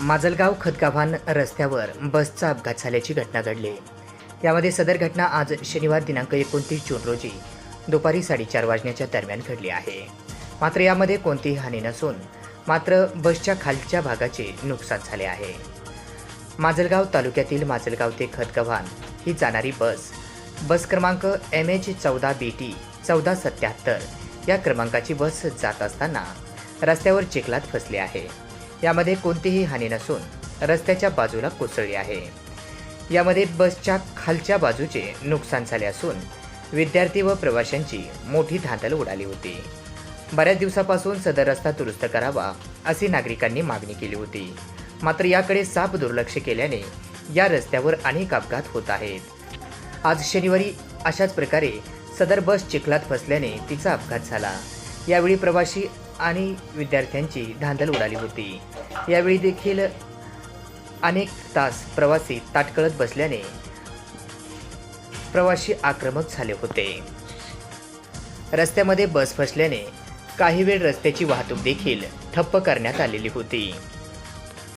माजलगाव खतगाभान रस्त्यावर बसचा अपघात झाल्याची घटना घडली. यामध्ये सदर घटना आज शनिवार दिनांक एकोणतीस जून रोजी दुपारी साडेचार वाजण्याच्या दरम्यान घडली आहे. मात्र यामध्ये कोणतीही हानी नसून मात्र बसच्या खालच्या भागाचे नुकसान झाले आहे. माजलगाव तालुक्यातील माजलगाव ते खतगव्हाण ही जाणारी बस बस क्रमांक एम एच चौदा बी टी चौदा सत्याहत्तर या क्रमांकाची बस जात असताना रस्त्यावर चिखलात फसली आहे. यामध्ये कोणतीही हानी नसून रस्त्याच्या बाजूला कोसळली आहे. यामध्ये बसच्या खालच्या बाजूचे नुकसान झाले असून विद्यार्थी व प्रवाशांची मोठी धांदल उडाली होती. बऱ्याच दिवसापासून सदर रस्ता दुरुस्त करावा अशी नागरिकांनी मागणी केली होती. मात्र याकडे साप दुर्लक्ष केल्याने या रस्त्यावर अनेक अपघात होत आहेत. आज शनिवारी अशाच प्रकारे सदर बस चिखलात फसल्याने तिचा अपघात झाला. यावेळी प्रवाशी आणि विद्यार्थ्यांची धांदल उडाली होती. यावेळी देखील अनेक तास प्रवासी ताटकळत बसल्याने प्रवासी आक्रमक झाले होते. रस्त्यामध्ये बस फसल्याने काही वेळ रस्त्याची वाहतूक देखील ठप्प करण्यात आलेली होती.